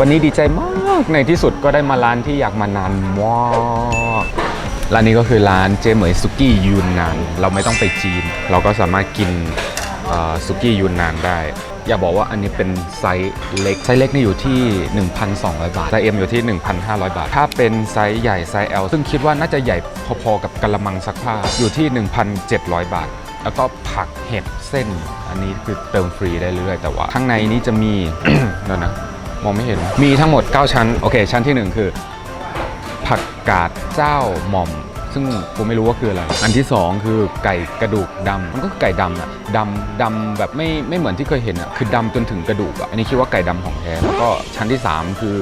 วันนี้ดีใจมากในที่สุดก็ได้มาร้านที่อยากมานานมากร้านนี้ก็คือร้านเจเหมยสุกี้ยูนนาน เราไม่ต้องไปจีน เราก็สามารถกินสุกี้ยูนนานได้ อย่าบอกว่าอันนี้เป็นไซส์เล็ก ไซส์เล็กนี่อยู่ที่ 1,200 บาท ไซส์ M อยู่ที่ 1,500 บาท ถ้าเป็นไซส์ใหญ่ไซส์ L ซึ่งคิดว่าน่าจะใหญ่พอๆกับกะละมังซักผ้าอยู่ที่ 1,700 บาท แล้วก็ผักเห็ดเส้น อันนี้คือเติมฟรีได้เรื่อยๆแต่ว่า ข้างในนี้จะมีนั่นนะ มองไม่เห็น มีทั้งหมด 9 ชั้น โอเค ชั้นที่ 1 คือผักกาดเจ้าหม่อม ซึ่งผมไม่รู้ว่าคืออะไร อันที่ 2 คือไก่กระดูกดำมันก็คือไก่ดำอะดำดำแบบไม่ไม่เหมือนที่เคยเห็นอะคือดำจนถึงกระดูกอะอันนี้คิดว่าไก่ดำของแท้แล้วก็ชั้นที่ 3 คือ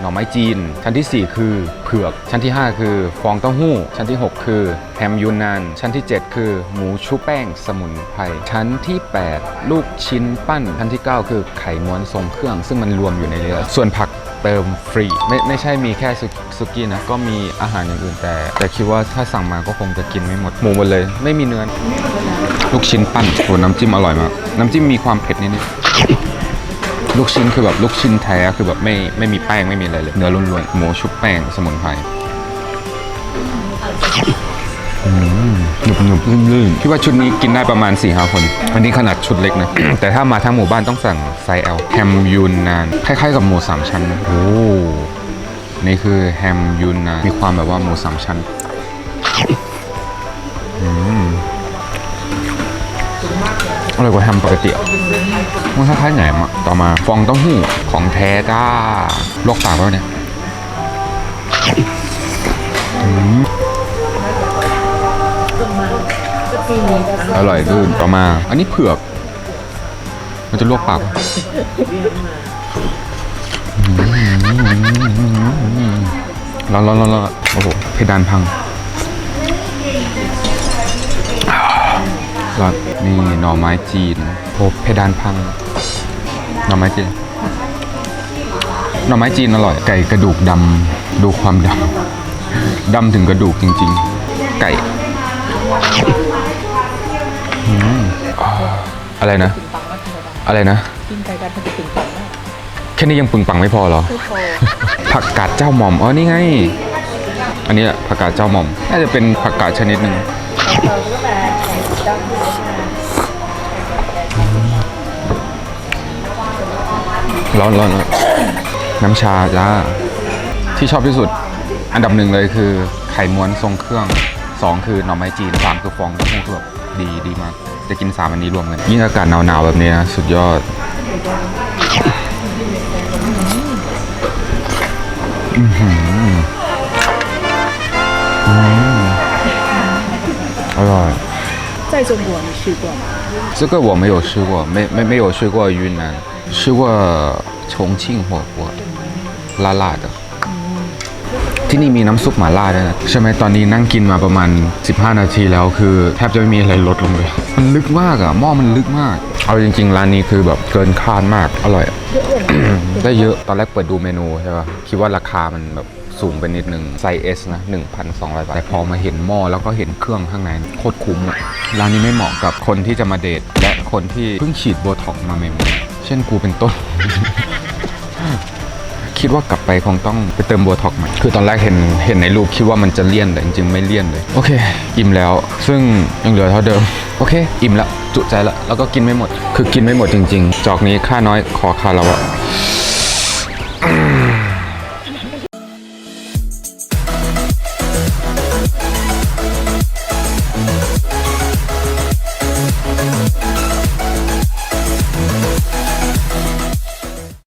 หน่อไม้จีน ชั้นทีสี่ 4 คือเผือก ชั้นที่ 5 คือ ฟองเต้าหู้ ชั้นที่ 6 คือแฮมยูนาน ชั้นที่ 7 คือ หมูชุบแป้งสมุนไพร ชั้นที่ 8 ลูกชิ้นปั้น ชั้นที่ 9 คือไข่ม้วนทรงเครื่อง ซึ่งมันรวมอยู่ในนี้แล้วส่วนผักเติมฟรี ไม่ไม่ใช่มีแค่ซุซุกี้นะ ก็มีอาหารอย่างอื่นแต่ แต่คิดว่าถ้าสั่งมาก็คงจะกินไม่หมด หมูหมดเลย ไม่มีเนื้อ ลูกชิ้นปั้นโหน้ำจิ้มอร่อยมาก น้ำจิ้มมีความเผ็ดนิดๆ ลูกชิ้นคือแบบลูกชิ้นแท้คือแบบไม่ไม่มีแป้งไม่มีอะไรเลย เนื้อล้วนๆหมูชุบแป้งสมุนไพรอืมหนุบหนุบลื่นลื่นพี่ว่าชุดนี้กินได้ประมาณ4ี่ห้าคน อันนี้ขนาดชุดเล็กนะ แต่ถ้ามาทั้งหมู่บ้านต้องสั่งไซส์ L แฮมยูนนาน คล้ายๆกับหมูสามชั้นนะโอ้นี่คือแฮมยูนนาน มีความแบบว่าหมูสามชั้น อร่อยกว่าแฮมปกติมันคล้ายๆแหนมอะต่อมาฟองเต้าหู้ของแท้จ้าลวกปากแล้วเนี่ยอร่อยลื่นต่อมา อันนี้เผือก มันจะลวกปากร้อนร้อนร้อนร้อนโอ้โหเพดานพัง ร้อนนี่หน่อไม้จีนโอ้เพดานพัง หน่อไม้จีน หน่อไม้จีนอร่อย ไก่กระดูกดำดูความดำดำถึงกระดูกจริง ๆ ไก่อะไรนะ อะไรนะกินไก่กันมันจะถึงปังมากแค่นี้ยังปึงปังไม่พอเหรอผักกาดเจ้าหม่อมอ๋อนี่ไง อันนี้แหละผักกาดเจ้าหม่อม น่าจะเป็นผักกาดชนิดหนึ่ง ไก่ดำใช่ไหมร้อนร้อนร้อนน้ำชาจ้า ที่ชอบที่สุดอันดับหนึ่งเลยคือไข่ม้วนทรงเครื่องสองคือหน่อไม้จีนสามคือฟองเต้าหู้คือแบบดีดีมาก จะกินสามอันนี้รวมกันยิ่งอากาศหนาวๆแบบนี้นะสุดยอดอร่อย 在中国你去过吗？这个我没有吃过，没没没有去过云南，吃过重庆火锅，辣辣的。ที่นี่มีน้ำซุปหม่าล่าด้วยนะใช่ไหมตอนนี้นั่งกินมาประมาณ 15 นาทีแล้วคือแทบจะไม่มีอะไรลดลงเลย มันลึกมากอะหม้อมันลึกมาก เอาจริง ๆ ร้านนี้คือแบบเกินคาดมาก อร่อยอะ ได้เยอะตอนแรกเปิดดูเมนูใช่ป่ะคิดว่าราคามันแบบ สูงไปนิดนึงไซส์ S นะ1,200 บาท แต่พอมาเห็นหม้อแล้วก็เห็นเครื่องข้างในโคตรคุ้มอะร้านนี้ไม่เหมาะกับคนที่จะมาเดทและคนที่เพิ่งฉีดโบท็อกมาใหม่ๆ เช่นกูเป็นต้น คิดว่ากลับไปคงต้องไปเติมโบท็อกใหม่คือตอนแรกเห็นเห็นในรูปคิดว่ามันจะเลี่ยนแต่จริงๆไม่เลี่ยนเลย โอเค อิ่มแล้ว ซึ่งยังเหลือเท่าเดิม โอเค อิ่มแล้วจุใจแล้วแล้วก็กินไม่หมด คือกินไม่หมดจริง ๆ จอกนี้ค่าน้อยขอคาเราอะ